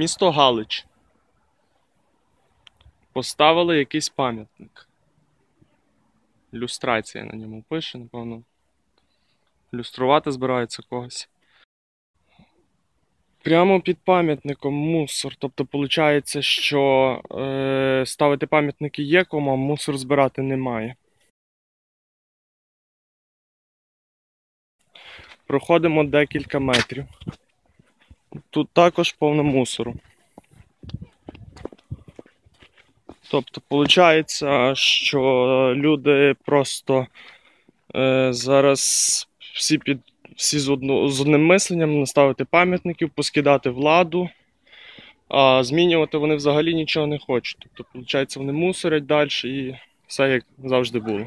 Місто Галич. Поставили якийсь пам'ятник. Люстрація на ньому пише, напевно. Люструвати збираються когось. Прямо під пам'ятником мусор. Тобто, виходить, що е, ставити пам'ятники є кому, а мусор збирати немає. Проходимо декілька метрів. Тут також повно мусору. Тобто, виходить, що люди просто е, зараз всі під всі з, одно, з одним мисленням наставити пам'ятників, поскидати владу, а змінювати вони взагалі нічого не хочуть. Тобто, виходить, вони мусорять далі і все як завжди було.